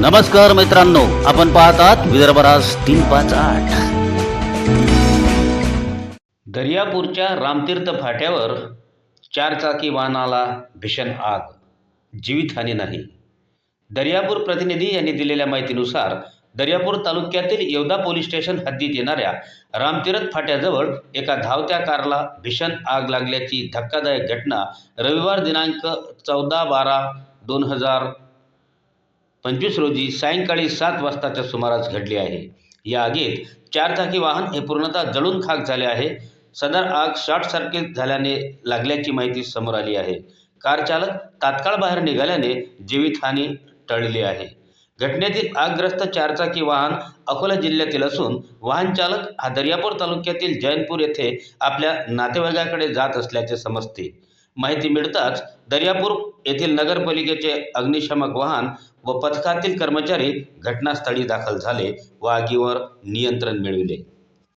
नमस्कार मित्रांनो आपण पाहतात विदर्भराज तीन पाच आठ. दर्यापूरच्या रामतीर्थ फाट्यावर चारचाकी वाहनाला भीषण आग जीवितहानी नाही. दर्यापूर प्रतिनिधी यांनी दिलेल्या माहितीनुसार दर्यापूर तालुक्यातील येवदा पोलीस स्टेशन हद्दीत येणाऱ्या रामतीर्थ फाट्याजवळ एका धावत्या कारला भीषण आग लागल्याची धक्कादायक घटना रविवार दिनांक चौदा बारा दोन हजार पंचवीस रोजी सायंकाळी सात वाजताच्या सुमारास घडली आहे. या आगीत चारचाकी वाहन हे पूर्णतः जळून खाक झाले आहे. सदर आग शॉर्ट सर्किट झाल्याने लागल्याची माहिती समोर आली आहे. कार चालक तात्काळ बाहेर निघाल्याने जीवितहानी टळली आहे. घटनेतील आगग्रस्त चारचाकी वाहन अकोला जिल्ह्यातील असून वाहन चालक हा दर्यापूर तालुक्यातील जैनपूर येथे आपल्या नातेवाईकाकडे जात असल्याचे समजते. माहिती मिळताच दर्यापूर येथील नगरपालिकेचे अग्निशमक वाहन व पथकातील कर्मचारी घटनास्थळी दाखल झाले व आगीवर नियंत्रण मिळविले.